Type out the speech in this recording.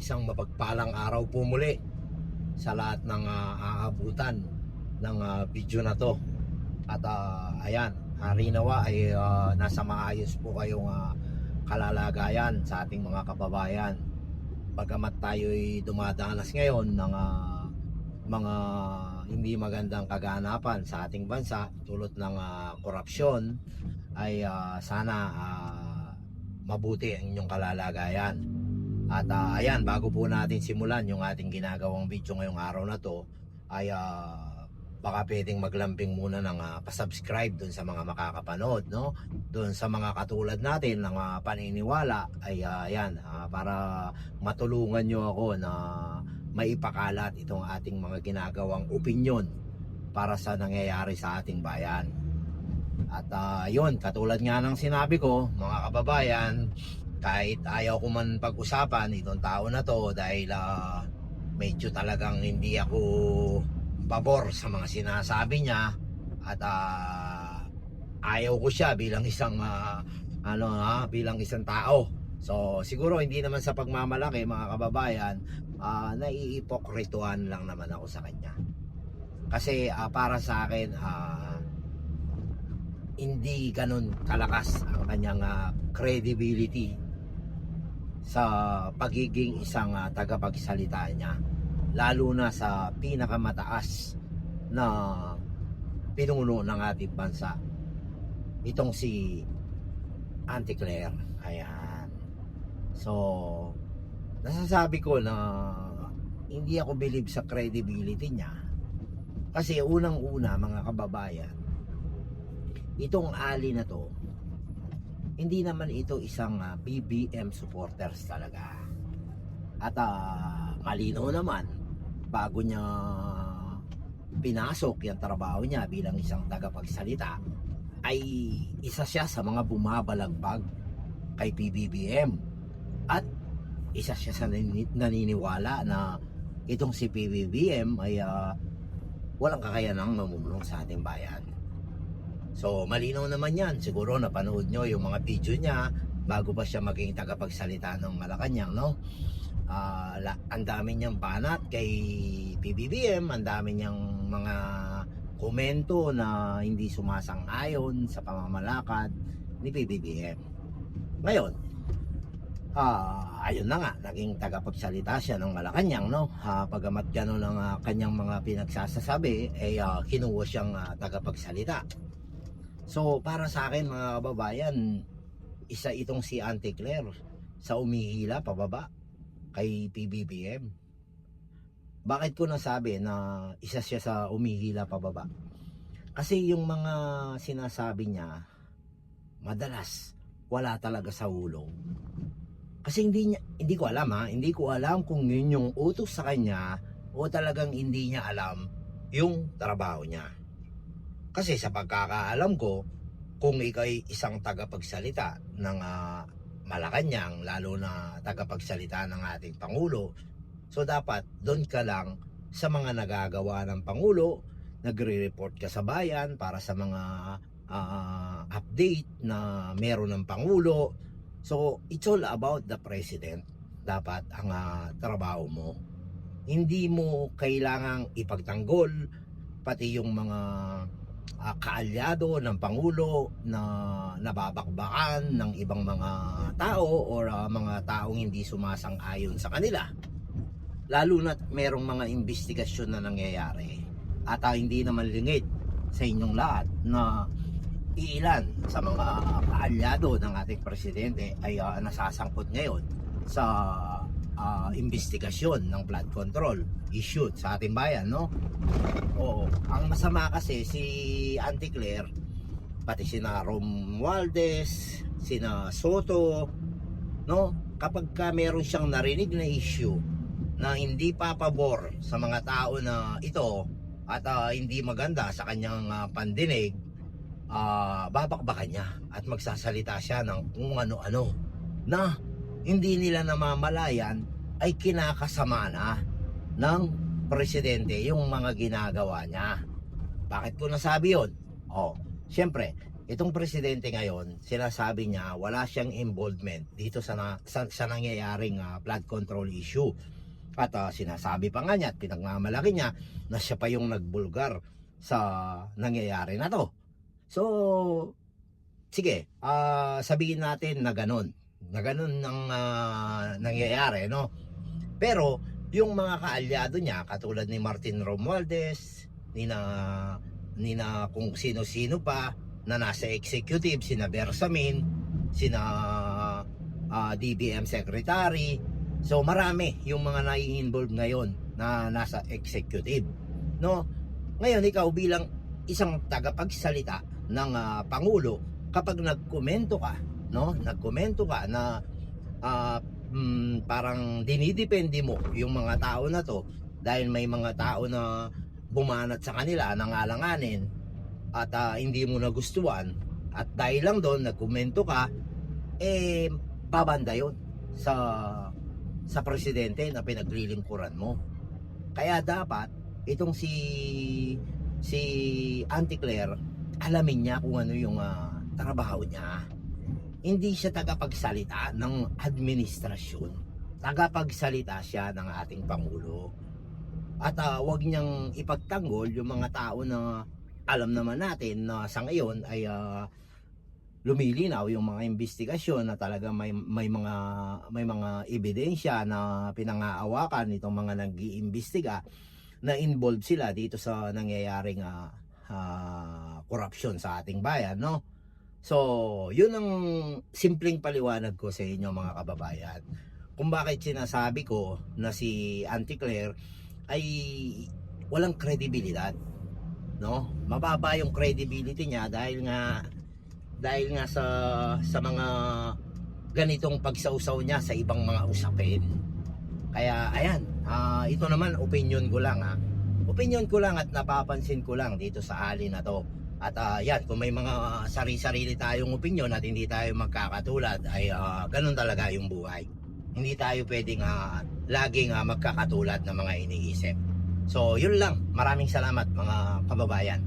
isang mapagpalang araw po muli sa lahat ng ah, aabutan ng ah, video na to. At ah, ayan, hari nawa ay ah, nasa maayos po kayong ah, kalalagayan sa ating mga kababayan. Bagamat tayo'y dumadanas ngayon ng ah, mga hindi magandang kaganapan sa ating bansa tulad ng ah, korupsyon ay ah, sana ah, mabuti ang inyong kalalagayan. At ah, ayan, bago po natin simulan yung ating ginagawang video ngayong araw na to, ay ah, baka pwedeng maglambing muna ng ah, pasubscribe dun sa mga makakapanood, no? Dun sa mga katulad natin ng ah, paniniwala, ay ah, ayan, ah, para matulungan nyo ako na maipakalat itong ating mga ginagawang opinyon para sa nangyayari sa ating bayan. At ah, yun, katulad nga ng sinabi ko, mga kababayan, kahit ayaw ko man pag-usapan itong tao na to dahil ah, medyo talagang hindi ako pabor sa mga sinasabi niya at ah, ayaw ko siya bilang isang ah, ano ha, bilang isang tao. So siguro hindi naman sa pagmamalaki mga kababayan, uh, naiipokrituhan lang naman ako sa kanya. Kasi ah, para sa akin ah, hindi ganun kalakas ang kanyang ah, credibility sa pagiging isang ah, tagapagsalita niya lalo na sa pinakamataas na pinuno ng ating bansa itong si Auntie Claire. Ayan. So nasasabi ko na hindi ako believe sa credibility niya. Kasi unang una mga kababayan itong ali na to hindi naman ito isang ah, BBM supporters talaga at ah, malinaw naman bago niya pinasok yung trabaho niya bilang isang tagapagsalita ay isa siya sa mga bumabalagbag kay PBBM at isa siya sa nani- naniniwala na itong si PBBM ay ah, walang kakayanang mamumulong sa ating bayan. So malinaw naman yan. Siguro napanood nyo yung mga video niya bago pa siya maging tagapagsalita ng Malacanang, no? La- ang dami niyang banat kay PBBM, ang dami niyang mga komento na hindi sumasang-ayon sa pamamalakad ni PBBM. Ngayon, ah ayun na nga, naging tagapagsalita siya ng Malacanang, no? Ah, pagamat gano'n ang ah, kanyang mga pinagsasasabi, eh ah, kinuha siyang ah, tagapagsalita. So, para sa akin mga kababayan, isa itong si Auntie Claire sa umihila pababa kay PBBM. Bakit ko nasabi na isa siya sa umihila pababa? Kasi yung mga sinasabi niya, madalas wala talaga sa ulo. Kasi hindi niya, hindi ko alam ha, hindi ko alam kung yun yung utos sa kanya o talagang hindi niya alam yung trabaho niya. Kasi sa pagkakaalam ko, kung ikaw ay isang tagapagsalita ng ah, Malacanang, lalo na tagapagsalita ng ating Pangulo, so dapat doon ka lang sa mga nagagawa ng Pangulo, nagre-report ka sa bayan para sa mga ah, update na meron ng Pangulo. So, it's all about the President. Dapat ang ah, trabaho mo. Hindi mo kailangang ipagtanggol pati yung mga ah, kaalyado ng Pangulo na nababakbakan ng ibang mga tao or ah, mga taong hindi sumasang-ayon sa kanila. Lalo na merong mga investigasyon na nangyayari at ah, hindi naman lingid sa inyong lahat na iilan sa mga kaalyado ng ating presidente ay ah, nasasangkot ngayon sa ah, investigasyon ng flood control issued sa ating bayan, no? Oo. Ang masama kasi si Auntie Claire, pati sina Romualdez, sina Soto, no? Kapag ka meron siyang narinig na issue na hindi papabor sa mga tao na ito at ah, hindi maganda sa kanyang ah, pandinig, ah, babakbakan niya at magsasalita siya ng kung ano-ano na hindi nila namamalayan ay kinakasama na ng presidente yung mga ginagawa niya. Bakit ko nasabi yun? Oh, siyempre, itong presidente ngayon, sinasabi niya wala siyang involvement dito sa, na, sa, sa nangyayaring ah, flood control issue. At ah, sinasabi pa nga niya at pinagmamalaki niya na siya pa yung nagbulgar sa nangyayari na to. So, sige, ah, sabihin natin na ganun. Na ganun ang ah, nangyayari, no? Pero, yung mga kaalyado niya, katulad ni Martin Romualdez, ni na, ni na kung sino-sino pa, na nasa executive, sina Bersamin, sina ah, DBM secretary. So marami yung mga nai-involve ngayon na nasa executive. No? Ngayon ikaw bilang isang tagapagsalita ng ah, pangulo, kapag nagkomento ka, no? Nagkomento ka na ah, mm, parang dinidepende mo yung mga tao na to dahil may mga tao na bumanat sa kanila, nangalanganin at ah, hindi mo nagustuhan. At dahil lang doon nagkomento ka eh babanda yon sa sa presidente na pinaglilingkuran mo. Kaya dapat itong si si Auntie Claire alamin niya kung ano yung ah, trabaho niya hindi siya tagapagsalita ng administrasyon. Tagapagsalita siya ng ating pangulo. At ah, wag niyang ipagtanggol yung mga tao na alam naman natin na sa ngayon ay ah, lumilinaw yung mga investigasyon na talaga may may mga may mga ebidensya na pinangaawakan itong mga nag-iimbestiga na involved sila dito sa nangyayaring ah, ah, corruption sa ating bayan no so yun ang simpleng paliwanag ko sa inyo mga kababayan. Kung bakit sinasabi ko na si Auntie Claire ay walang kredibilidad no? Mababa yung credibility niya dahil nga dahil nga sa sa mga ganitong pagsausaw niya sa ibang mga usapin. Kaya ayan ah, ito naman opinion ko lang ha opinion ko lang at napapansin ko lang dito sa ali na to at ah, yan kung may mga sari-sarili tayong opinion at hindi tayo magkakatulad ay ah, ganun talaga yung buhay hindi tayo pwedeng ah, laging ah, magkakatulad ng mga iniisip So, yun lang. Maraming salamat mga kababayan.